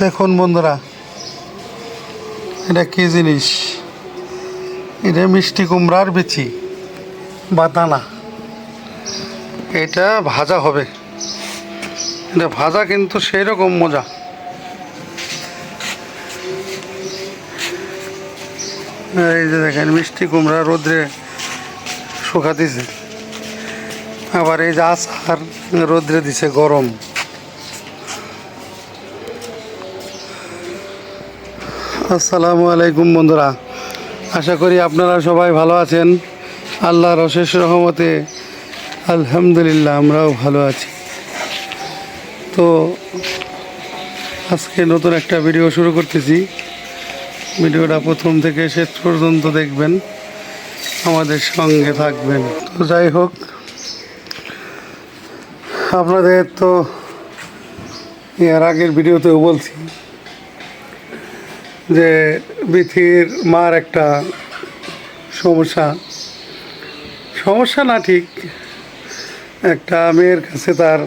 দেখুন বন্ধুরা, এটা কি জিনিস? এটা মিষ্টি কুমড়ার বিচি বা দানা। এটা ভাজা হবে। এটা ভাজা কিন্তু সেই রকম মজা। এই যে দেখেন, মিষ্টি কুমড়া রোদ্রে শুকা দিছে। আবার এই যে আচার রোদ্রে দিছে গরম। আসসালামু আলাইকুম বন্ধুরা। আশা করি আপনারা সবাই ভালো আছেন। আল্লাহর অশেষ রহমতে আলহামদুলিল্লাহ আমরাও ভালো আছি। তো আজকে নতুন একটা ভিডিও শুরু করতেছি। ভিডিওটা প্রথম থেকে শেষ পর্যন্ত দেখবেন, আমাদের সঙ্গে থাকবেন। তো যাই হোক, আপনাদের তো এর আগের ভিডিওতেও বলছি যে বিথির মার একটা সমস্যা। সমস্যা না ঠিক, একটা মেয়ের কাছে তার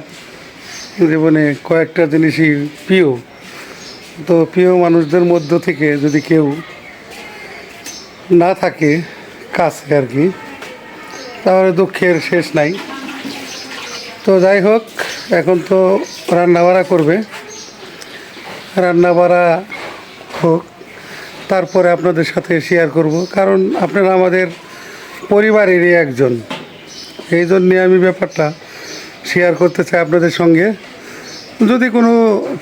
জীবনে কয়েকটা জিনিসই প্রিয়। তো প্রিয় মানুষদের মধ্য থেকে যদি কেউ না থাকে কাছে আর কি, তাহলে দুঃখের শেষ নাই। তো যাই হোক, এখন তো রান্না বাড়া করবে। রান্না বাড়া হোক, তারপরে আপনাদের সাথে শেয়ার করব। কারণ আপনারা আমাদের পরিবারেরই একজন। এই জন্যে আমি ব্যাপারটা শেয়ার করতে চাই আপনাদের সঙ্গে। যদি কোনো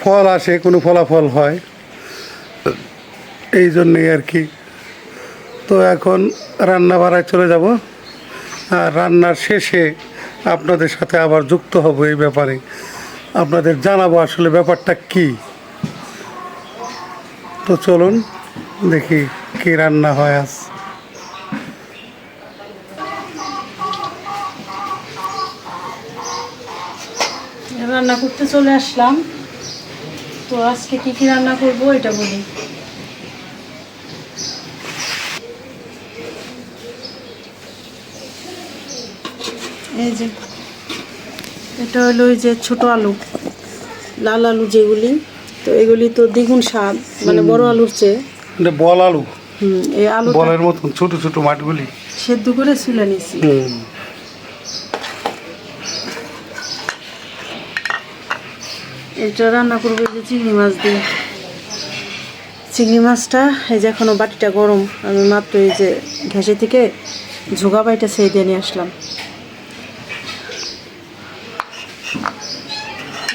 ফল আসে, কোনো ফলাফল হয়, এই জন্যেই আর কি। তো এখন রান্না বাড়ায় চলে যাব। আর রান্নার শেষে আপনাদের সাথে আবার যুক্ত হব এই ব্যাপারে। আপনাদের জানাব আসলে ব্যাপারটা কী। তো চলুন দেখি কি রান্না হয় আজ। রান্না করতে চলে আসলাম। তো আজকে কি কি রান্না করব এটা বলি। এই যে, এটা হলো যে ছোট আলু, লাল আলু যেগুলি। তো এগুলি তো দ্বিগুণ স্বাদ মানে বড় আলুর চেয়ে। এটা বল আলু। হুম এই আলু বলের মতন ছোট ছোট মাঠগুলি। সেদ্ধ করে নিছি। হুম। এটা রান্না করব যে চিংড়ি মাছ দিয়ে। চিংড়ি মাছটা এই যে এখনও বাটিটা গরম আমি মাত্র এই যে ঘেঁষে থেকে ঝোগা বাইটা সেই দিয়ে নিয়ে আসলাম।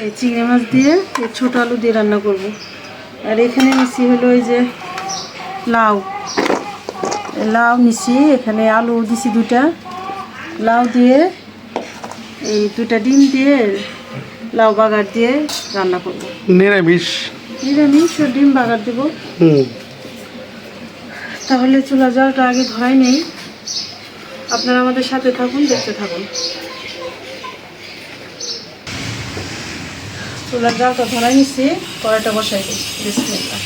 এই চিংড়ি মাছ দিয়ে এই ছোটো আলু দিয়ে রান্না করব। আর এখানে নিচ্ছি হলো এই যে লাউ। লাউ নিচ্ছি এখানে আলু দিছি দুটা লাউ দিয়ে এই দুটা ডিম দিয়ে লাউ বাগার দিয়ে রান্না করব। নিরামিষ। নিরামিষ ও ডিম বাগার দেবো। তাহলে চুলা জলটা আগে ধরাই নেই। আপনারা আমাদের সাথে থাকুন দেখতে থাকুন। চুলার জলটা ধরাই নিচ্ছি কড়াইটা বসাই দিই। বিসমিল্লাহ।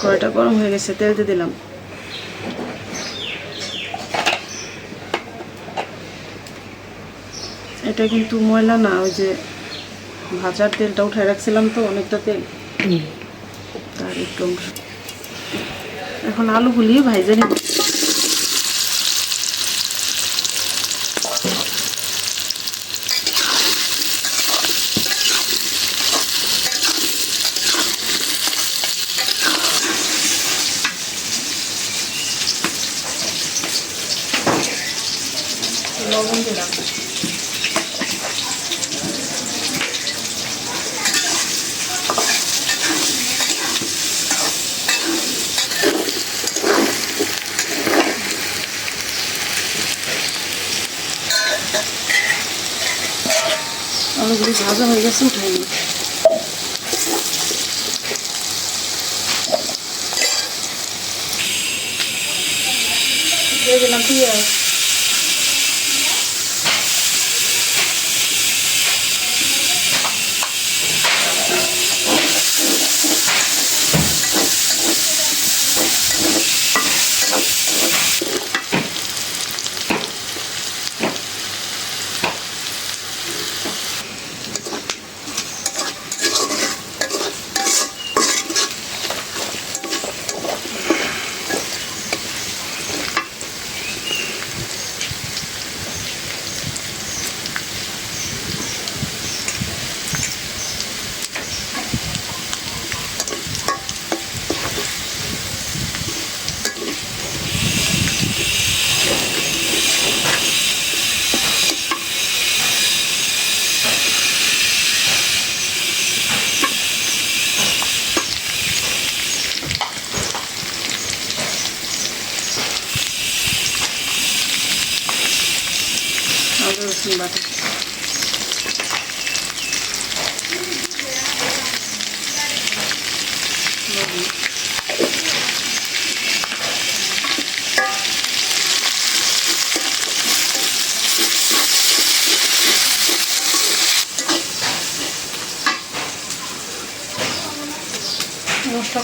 কড়াইটা গরম হয়ে গেছে তেল দিয়ে দিলাম। এটা কিন্তু ময়লা না ওই যে ভাজার তেলটা উঠায় রাখছিলাম তো অনেকটা তেল। তার একটু অংশ। এখন আলুগুলি ভাইজে নিব।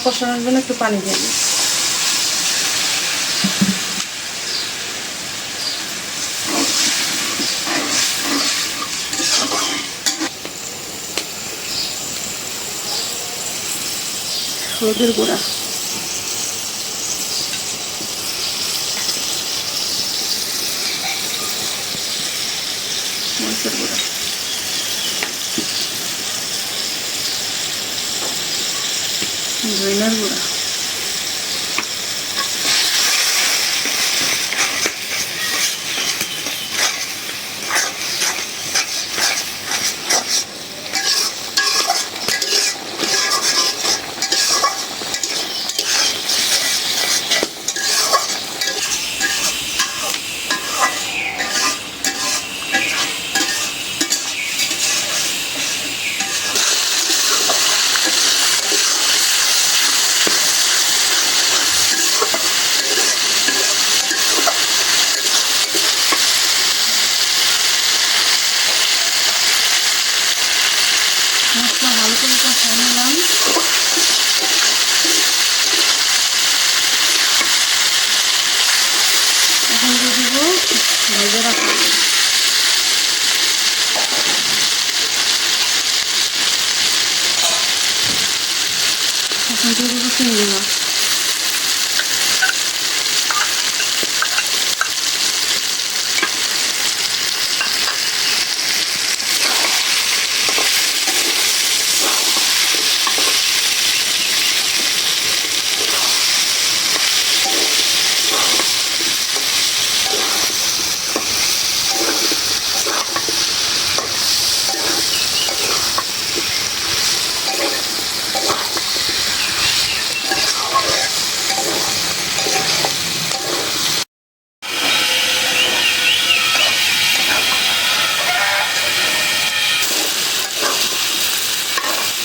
কষানোর জন্য একটু পানি দিয়ে দিই। হলুদের গুঁড়া মরিচের গুঁড়া ধইনার গুঁড়া মশলা ভালো করে কষাই নিলাম এখন দিয়ে দিব ভেজে রাখা এখন দিয়ে দিব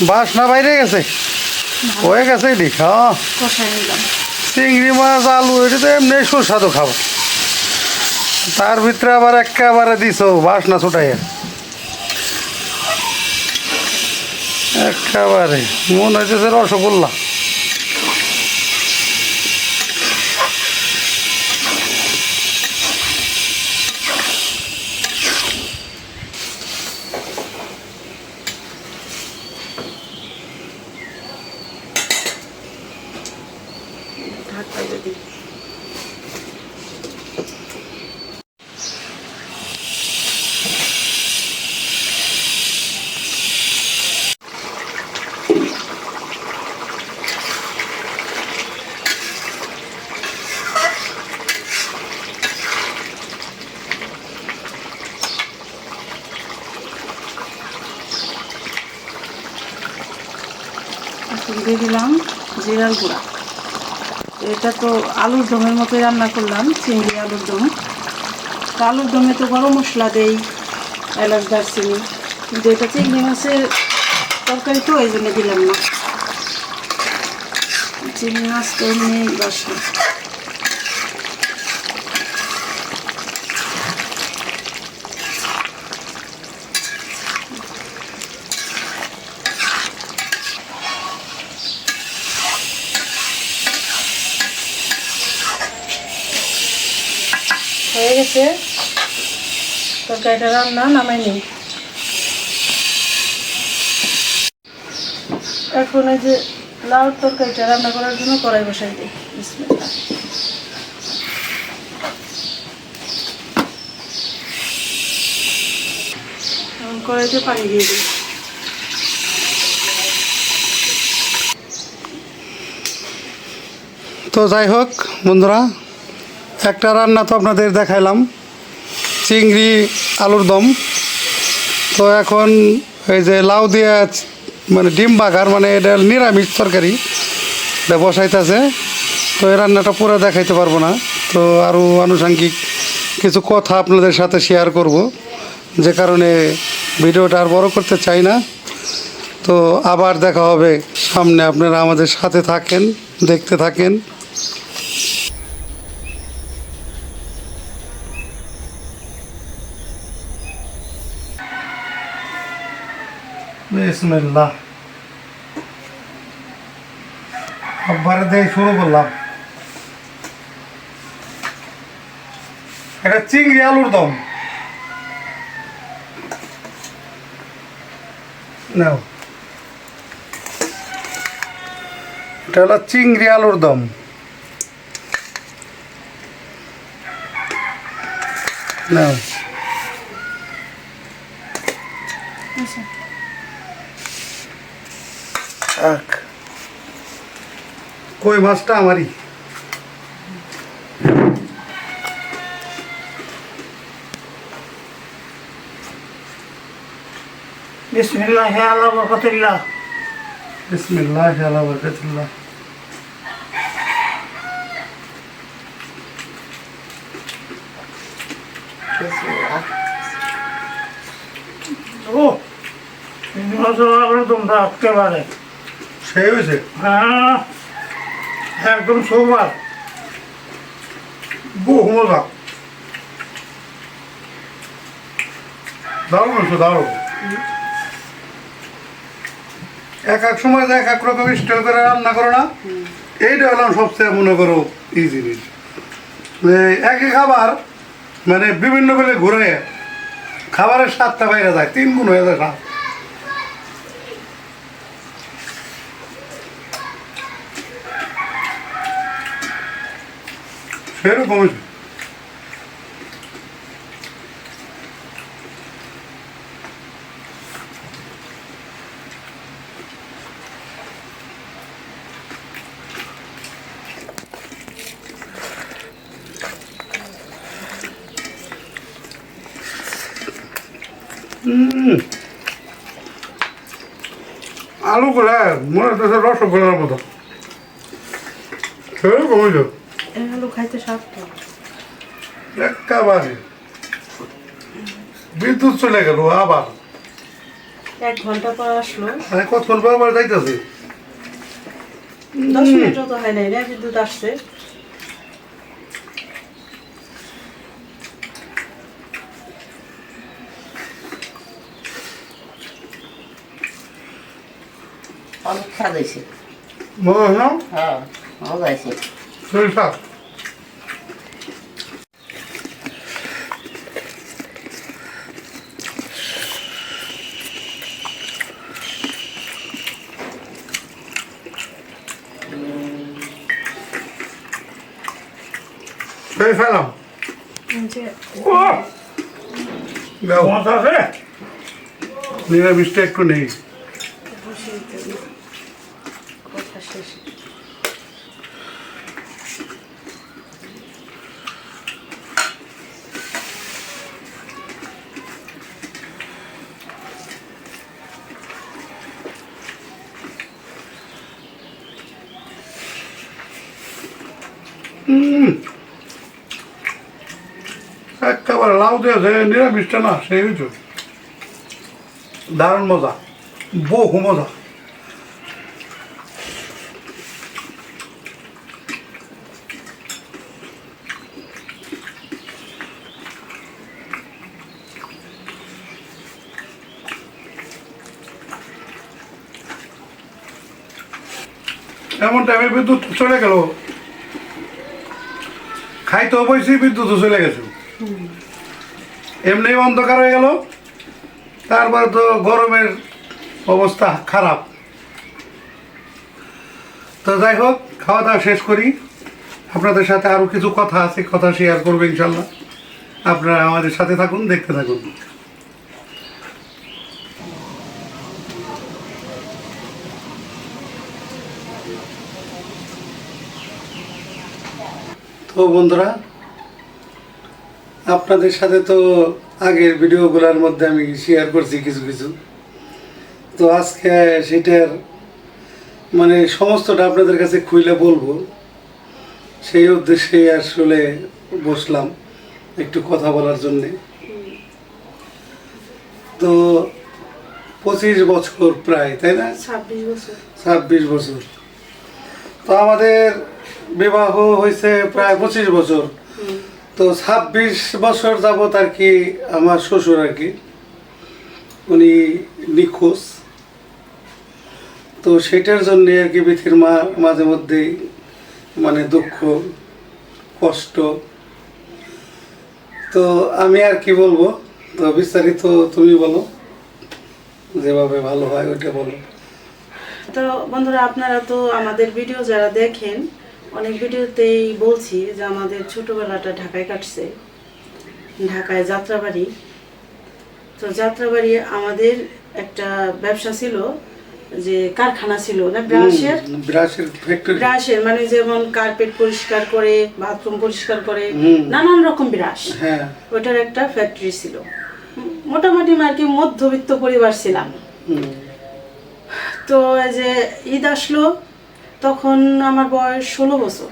চিংড়ি না বাসনা বাইরে গেছে? হয়ে গেছে দেখা হ্যাঁ। চিংড়ি মাছ আলু এটা তো এমনি সুস্বাদু খাবার। তার ভিতরে আবার একেবারে দিছ বাসনা ছোটাই একেবারে মনে হইতেছে রসগোল্লা। ঢাকা দিয়ে দিই এখন দিয়ে দিলাম জিরার গুঁড়া। এটা তো আলুর দমের মতোই রান্না করলাম, চিংড়ি, আলুর দম। তো আলুর দমে তো গরম মশলা দেই, এলাচ, দারচিনি। কিন্তু এটা চিংড়ি মাছের তরকারি তো ওই জন্য দিলাম না। চিংড়ি মাছ তো এমনি বাসনা হয়ে গেছে তরকারিটা রান্না নামাই নিই। এখন এই যে লাউ তরকারিটা রান্না করার জন্য কড়াই বসাই দিই। কড়াইতে পানি দিয়ে দিই। তো যাই হোক, বন্ধুরা, একটা রান্না তো আপনাদের দেখাইলাম। চিংড়ি, আলুর দম। তো এখন এই যে লাউ দিয়ে মানে ডিম বাগার মানে এটা নিরামিষ তরকারি এটা বসাইতেছে তো এই রান্নাটা পুরো দেখাইতে পারব না। তো আরও আনুষঙ্গিক কিছু কথা আপনাদের সাথে শেয়ার করব। যে কারণে ভিডিওটা আর বড় করতে চাই না। তো আবার দেখা হবে। সামনে আপনারা আমাদের সাথে থাকেন, দেখতে থাকেন। বিসমিল্লাহ। আব্বারে দিয়ে শুরু করলাম। এটা চিংড়ি আলুর দম। নাও। এটা হলো চিংড়ি আলুর দম। নাও। থাক। কই মাছটা আমারই? বিসমিল্লাহ আল্লাহ বরকতুল্লাহ। বিসমিল্লাহ আলা বরকাতুল্লাহ। ও তোমরা একেবারে। সেই হয়েছে হ্যাঁ একদম সোবার বহু মজা। দারুণ হয়েছে দারুণ। এক এক সময় এক এক রকম স্টাইল করে রান্না করো না। এইটা হলাম সবচেয়ে মনে করো এই জিনিস। যে একই খাবার মানে বিভিন্ন বেলে ঘুরে খাবারের স্বাদটা বাইরে যায় তিন গুণ হয়ে যায় স্বাদ। সেরকম হয়েছে হুম। আলু করে মনে হচ্ছে রসগোল্লার মতো সেরকম হয়েছে এই আলু খাইতে একেবারে বিদ্যুৎ চলে গেল আবার। এক ঘণ্টা পর আসলো। কতক্ষণ পর আবার যাইতেছে? দশ মিনিটও তো হয় নাই না বিদ্যুৎ আসছে। অনেক স্বাদ হয়েছে। মজা হ্যাঁ মজা হয়েছে। শরীর সাপ সেই ফেলাম ও! দাও মজা আছে? নিরামিষটা একটু নেই। কথা শেষ একেবারে লাউ দিয়েছে নিরামিষটা না সেই হয়েছে দারুণ মজা, বহু মজা। এমন টাইমে বিদ্যুৎ চলে গেল। খাইতে অবশ্যই বিদ্যুৎ চলে গেছে। এমনি অন্ধকার হয়ে গেল। তারপর তো গরমের অবস্থা খারাপ। তো যাই হোক খাওয়া দাওয়া শেষ করি। আপনাদের সাথে আরও কিছু কথা আছে, কথা শেয়ার করব ইনশাল্লাহ। আপনারা আমাদের সাথে থাকুন, দেখতে থাকুন। তো বন্ধুরা আপনাদের সাথে তো আগের ভিডিওগুলোর মধ্যে আমি শেয়ার করছি কিছু কিছু। তো আজকে সেটার মানে সমস্তটা আপনাদের কাছে খুইলে বলব। সেই উদ্দেশ্যে আসলে বসলাম একটু কথা বলার জন্যে। তো পঁচিশ বছর প্রায় তাই না? ছাব্বিশ বছর। ছাব্বিশ বছর। তো আমাদের বিবাহ হয়েছে প্রায় পঁচিশ বছর। তো ছাব্বিশ বছর যাবত আর কি আমার শ্বশুর আর কি, উনি নিখোঁজ। তো সেটার জন্য আর কি বিথির মা মাঝে মধ্যেই মানে দুঃখ, কষ্ট। তো আমি আর কি বলব, তো বিস্তারিত তুমি বলো, যেভাবে ভালো হয় ওইটা বলো। তো বন্ধুরা, আপনারা তো আমাদের ভিডিও যারা দেখেন অনেক ভিডিওতেই বলছি যে আমাদের ছোটবেলাটা ঢাকায় কাটছে ঢাকায় যাত্রাবাড়ি। তো যাত্রাবাড়ি আমাদের একটা ব্যবসা ছিল যে কারখানা ছিল না ব্রাশের? ব্রাশের ফ্যাক্টরি ব্রাশের মানে যেমন কার্পেট পরিষ্কার করে বাথরুম পরিষ্কার করে নানান রকম ব্রাশ। হ্যাঁ। ওটার একটা ফ্যাক্টরি ছিল। মোটামুটি আর কি মধ্যবিত্ত পরিবার ছিলাম। তো এই যে ঈদ আসলো তখন আমার বয়স ষোলো বছর।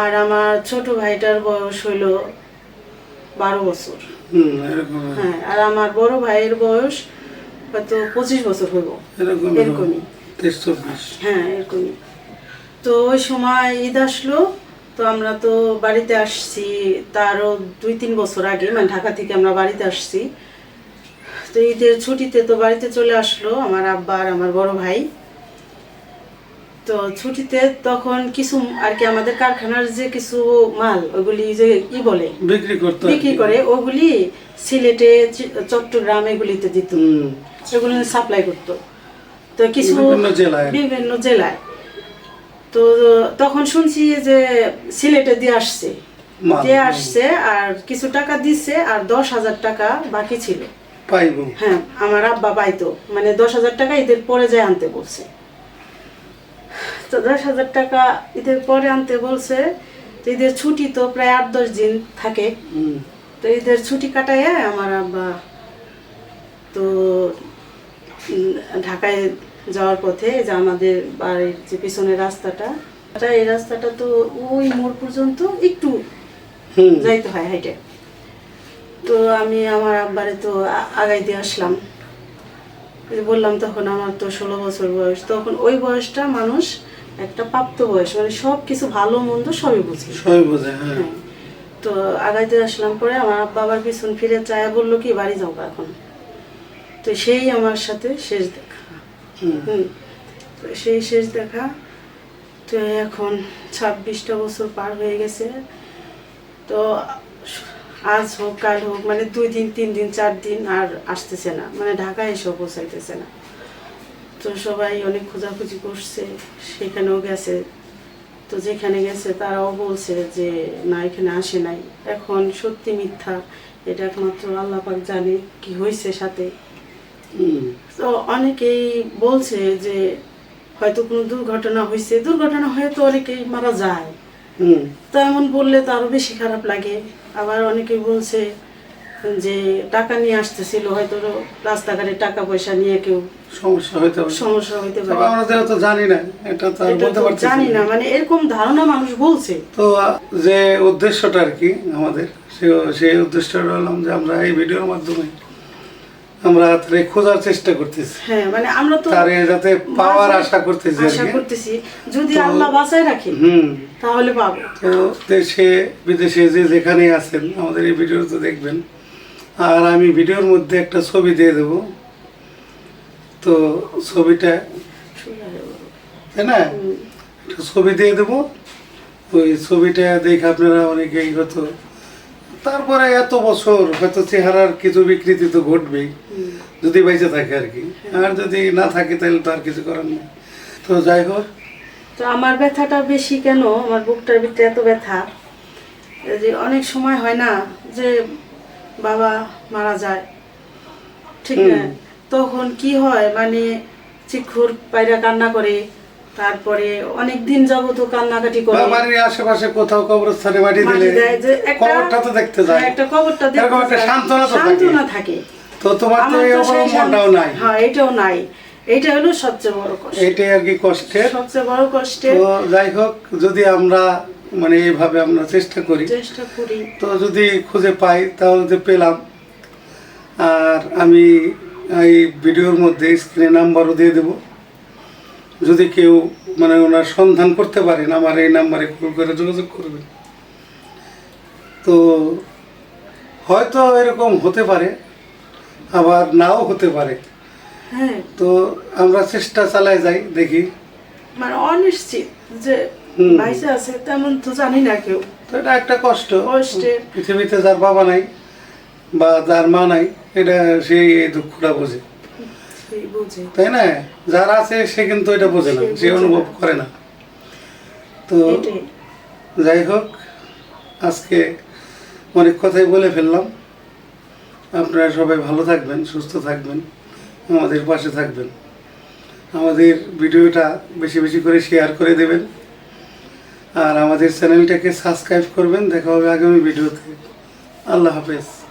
আর আমার ছোট ভাইটার বয়স হইল বারো বছর। হ্যাঁ আর আমার বড় ভাইয়ের বয়স হয়তো পঁচিশ বছর হইব। এরকমই। হ্যাঁ এরকমই। তো ওই সময় ঈদ আসলো তো আমরা তো বাড়িতে আসছি তারও দুই তিন বছর আগে মানে ঢাকা থেকে আমরা বাড়িতে আসছি। তো ঈদের ছুটিতে তো বাড়িতে চলে আসলো আমার আব্বা আর আমার বড় ভাই। তো ছুটিতে তখন কিছু আর কি আমাদের কারখানার যে কিছু মাল ওইগুলি যে ই বলে বিক্রি করতে বিক্রি করে ওগুলি সিলেটে চট্টগ্রাম এগুলিতে দিত। হুম, সাপ্লাই করতো। তো কিছু বিভিন্ন জেলায়। তো তখন শুনছি যে সিলেটে দিয়ে আসছে। দিয়ে আসছে আর কিছু টাকা দিচ্ছে আর দশ হাজার টাকা বাকি ছিল। হ্যাঁ আমার আব্বা পাইতো। মানে দশ হাজার টাকা ঈদের পরে যায় আনতে বলছে। দশ হাজার টাকা ঈদের পরে আনতে বলছে তো ঈদের ছুটি তো প্রায় আট দশ দিন থাকে। তো ঈদের ছুটি কাটায় আমার আব্বা তো ঢাকায় যাওয়ার পথে যে আমাদের বাড়ির যে পিছনের রাস্তাটা এই রাস্তাটা তো ওই মোড় পর্যন্ত একটু যাইতে হয় হাইটে। তো আমি আমার আব্বারে তো আগাই দিয়ে আসলাম। বললাম তখন আমার তো ষোলো বছর বয়স। তখন ওই বয়সটা মানুষ একটা প্রাপ্ত বয়স মানে সব কিছু ভালো মন্দ সবই বুঝে। সবই বোঝে হ্যাঁ। হ্যাঁ। তো আগাইতে আসলাম পরে আমার আব্বা আবার পিছন ফিরে চায় বলল কি বাড়ি যাও এখন। তো সেই আমার সাথে শেষ দেখা। হুম। তো সেই শেষ দেখা তো এখন ছাব্বিশটা বছর পার হয়ে গেছে। তো আজ হোক কাল হোক মানে দুই দিন তিন দিন চার দিন আর আসতেছে না। মানে ঢাকায় এসেও পৌঁছাইতেছে না। তো সবাই অনেক খোঁজাখুঁজি করছে সেখানেও গেছে। তো যেখানে গেছে তারাও বলছে যে না এখানে আসে নাই। এখন সত্যি মিথ্যা এটা একমাত্র আল্লাহ পাক জানে কি হয়েছে সাথে। তো অনেকেই বলছে যে হয়তো কোনো দুর্ঘটনা হয়েছে। দুর্ঘটনা হয়ে তো অনেকেই মারা যায়। তো এমন বললে তো আরও বেশি খারাপ লাগে। আবার অনেকেই বলছে যে টাকা নিয়ে আসতেছিল হয়তো রাস্তাঘাটে টাকা পয়সা নিয়ে কেউ সমস্যা হইতে পারে। সমস্যা হইতে পারে। আমরা যেহেতু জানি না এটা তো বলতে পারছি জানি না। মানে এরকম ধারণা মানুষ বলছে। তো যে উদ্দেশ্যটা আর কি আমাদের সেই উদ্দেশ্যটা হলাম যে আমরা এই ভিডিওর মাধ্যমে আমরা তারে খোঁজার চেষ্টা করতেছি। হ্যাঁ মানে আমরা তো তারে যাতে পাওয়ার আশা করতেছি আশা করতেছি যদি তো- আল্লাহ বাঁচায় রাখে হুম। তাহলে পাবো। তো দেশে বিদেশে যে যেখানেই আছেন আমাদের এই ভিডিও তো দেখবেন আর আমি ভিডিওর মধ্যে একটা ছবি দিয়ে দেবো। তো ছবিটা তাই না? একটা ছবি দিয়ে দেবো। ওই ছবিটা দেখে আপনারা অনেকেই হয়তো তারপরে এত বছর হয়তো চেহারার কিছু বিকৃতি তো ঘটবেই। যদি বেঁচে থাকে আর কি। আর যদি না থাকে তাহলে তো আর কিছু করার নেই। তো যাই হোক। তো আমার ব্যথাটা বেশি কেন? আমার বুকটার ভিতরে এত ব্যথা। যে অনেক সময় হয় না যে বাবা মারা যায়। ঠিক না তখন কি হয় মানে চিক্ষুর পায়রা কান্না করে তারপরে অনেক দিন যাবত কান্নাকাটি করে। বাড়ির আশেপাশে কোথাও কবরস্থানে মাটি দিলে কবরটা তো দেখতে যায়। হ্যাঁ, একটা কবরটা দেখতে এরকম একটা যায়। সান্ত্বনা তো থাকে। সান্ত্বনা থাকে। তো তোমার তো এই তো অবলম্বনটাও নাই। হ্যাঁ এটাও নাই। এটা হলো সবচেয়ে বড় কষ্ট। এইটাই আর কি কষ্টের। সবচেয়ে বড় কষ্টের। তো যাই হোক যদি আমরা মানে এইভাবে আমরা চেষ্টা করি। চেষ্টা করি। তো যদি খুঁজে পাই তাহলে তো পেলাম। আর আমি এই ভিডিওর মধ্যে স্ক্রিনে নাম্বারও দিয়ে দেব। যদি কেউ মানে ওনার সন্ধান করতে পারেন আমার এই নাম্বারে কল করে যোগাযোগ করবেন। তো হয়তো এরকম হতে পারে আবার নাও হতে পারে। হ্যাঁ। তো আমরা চেষ্টা চালাই যাই দেখি। মানে অনিশ্চিত যে ভাইসে আছে তেমন তো জানি না কেউ। তো এটা একটা কষ্ট। কষ্টের। পৃথিবীতে যার বাবা নাই বা যার মা নাই এটা সেই দুঃখটা বোঝে। সেই তাই না? যার আছে সে কিন্তু এটা বোঝে না সে অনুভব করে না। তো যাই হোক আজকে অনেক কথাই বলে ফেললাম। আপনারা সবাই ভালো থাকবেন সুস্থ থাকবেন আমাদের পাশে থাকবেন। আমাদের ভিডিওটা বেশি বেশি করে শেয়ার করে দেবেন। আর আমাদের চ্যানেলটাকে সাবস্ক্রাইব করবেন। দেখা হবে আগামী ভিডিওতে। আল্লাহ হাফেজ।